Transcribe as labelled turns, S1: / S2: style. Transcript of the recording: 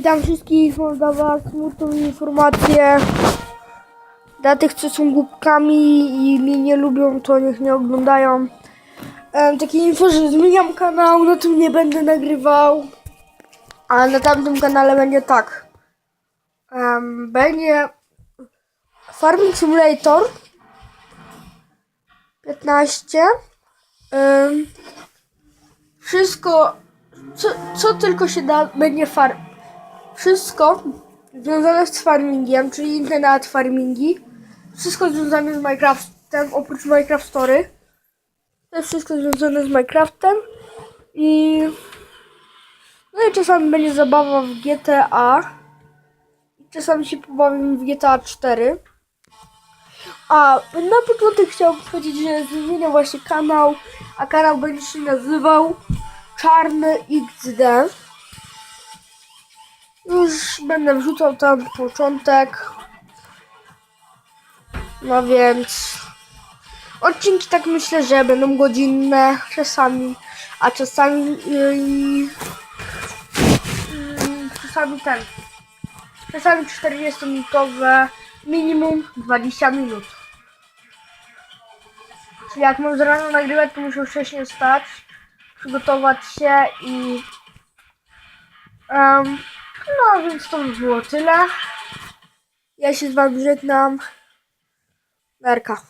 S1: Witam wszystkich, mam dla was smutną informację. Dla tych, co są głupkami i mnie nie lubią, to niech nie oglądają. Um, takie info, że zmieniam kanał, na tym nie będę nagrywał. A na tamtym kanale będzie tak. Em, będzie Farming Simulator 15. Em, wszystko, co, co tylko się da, będzie far. Wszystko związane z farmingiem, czyli internet farmingi. Wszystko związane z Minecraftem, oprócz Minecraft Story. To jest wszystko związane z Minecraftem. I no i czasami będzie zabawa w GTA. I czasami się pobawimy w GTA 4. A na początek chciałbym powiedzieć, że zmienię właśnie kanał, a kanał będzie się nazywał Czarny XD. Już będę wrzucał tam początek. No więc odcinki tak myślę, że będą godzinne czasami, a czasami yy, yy, czasami ten. Czasami 40 minutowe, minimum 20 minut. Czyli jak mam z rana nagrywać, to muszę wcześniej wstać, przygotować się i... em, no więc to by było tyle. Ja się z wami żegnam. Nerka.